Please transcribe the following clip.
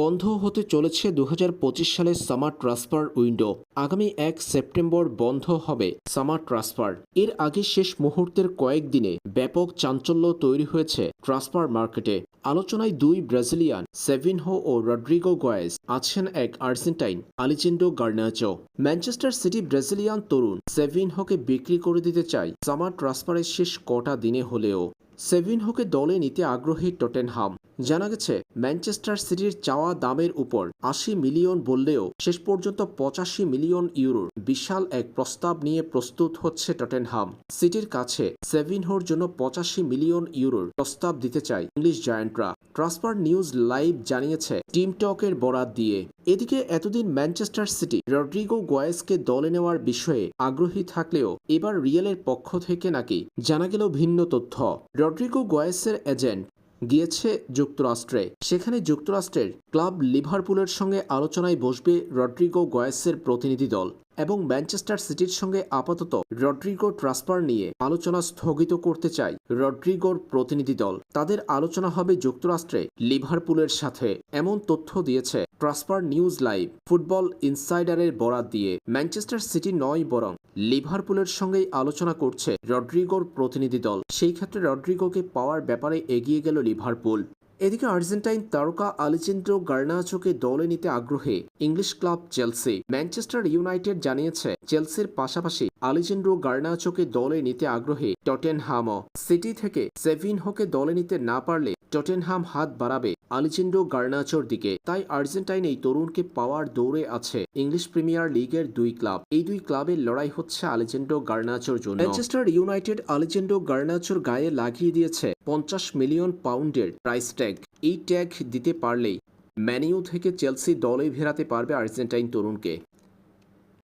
বন্ধ হতে চলেছে দুহাজার পঁচিশ সালের সামার ট্রান্সফার উইন্ডো আগামী এক সেপ্টেম্বর বন্ধ হবে সামার ট্রান্সফার এর আগে শেষ মুহূর্তের কয়েকদিনে ব্যাপক চাঞ্চল্য তৈরি হয়েছে ট্রান্সফার মার্কেটে আলোচনায় দুই ব্রাজিলিয়ান, সেভিনহো ও রড্রিগো গয়েস আছেন এক Argentine, Alejandro Garnacho. Manchester City Brazilian তরুণ সেভিনহোকে বিক্রি করে দিতে চায় সামার ট্রান্সফারের শেষ কটা দিনে হলেও। সেভিনহোকে দলে নিতে আগ্রহী টটেনহাম জানা গেছে, ম্যানচেস্টার সিটির চাওয়া দামের উপর আশি মিলিয়ন বললেও শেষ পর্যন্ত পঁচাশি মিলিয়ন ইউরোর বিশাল এক প্রস্তাব নিয়ে প্রস্তুত হচ্ছে টটেনহাম। সিটির কাছে সেভিনহোর জন্য পঁচাশি মিলিয়ন ইউরোর প্রস্তাব দিতে চায় ইংলিশ জায়ান্টরা। ট্রান্সফার নিউজ লাইভ জানিয়েছে, টিম টকের বরাত দিয়ে। এদিকে এতদিন ম্যানচেস্টার সিটি রড্রিগো গোয়েসকে দলে নেওয়ার বিষয়ে আগ্রহী থাকলেও এবার রিয়েলের পক্ষ থেকে নাকি জানা গেল ভিন্ন তথ্য। রড্রিগো গোয়েসের এজেন্ট গিয়েছে যুক্তরাষ্ট্রে। সেখানে যুক্তরাষ্ট্রের ক্লাব লিভারপুলের সঙ্গে আলোচনায় বসবে রড্রিগো গয়েসের প্রতিনিধি দল। এবং ম্যানচেস্টার সিটির সঙ্গে আপাতত রড্রিগো ট্রান্সফার নিয়ে আলোচনা স্থগিত করতে চায় রড্রিগোর প্রতিনিধি দল। তাদের আলোচনা হবে যুক্তরাষ্ট্রে লিভারপুলের সাথে। এমন তথ্য দিয়েছে ট্রান্সফার নিউজ লাইভ। ফুটবল ইনসাইডারের বরাত দিয়ে ম্যানচেস্টার সিটি নয় বরং লিভারপুলের সঙ্গেই আলোচনা করছে রড্রিগোর প্রতিনিধি দল। সেই ক্ষেত্রে রড্রিগোকে পাওয়ার ব্যাপারে এগিয়ে গেল লিভারপুল। এদিকে আর্জেন্টাইন তারকা আলিচেন্দ্রো গার্নাচোকে দলে নিতে আগ্রহে English club Chelsea. Manchester United জানিয়েছে, চেলসির পাশাপাশি আলিচেন্দ্রো গার্নাচোকে দলে নিতে আগ্রহী টটেনহামও। সিটি থেকে সেভিন হোকে দলে নিতে না পারলে টটেনহাম হাত বাড়াবে আলিচেন্ডো গার্নাচোর দিকে। তাই আর্জেন্টাইন এই তরুণকে পাওয়ার দৌড়ে আছে ইংলিশ প্রিমিয়ার লিগের দুই ক্লাব। এই দুই ক্লাবের লড়াই হচ্ছে আলিচেন্ডো গার্নাচোর জন্য। ম্যানচেস্টার ইউনাইটেড আলিচেন্ডো গার্নাচোর গায়ে লাগিয়ে দিয়েছে পঞ্চাশ মিলিয়ন পাউন্ডের প্রাইস ট্যাগ। এই ট্যাগ দিতে পারলেই ম্যানিউ থেকে চেলসি দলে ফেরাতে পারবে আর্জেন্টাইন তরুণকে।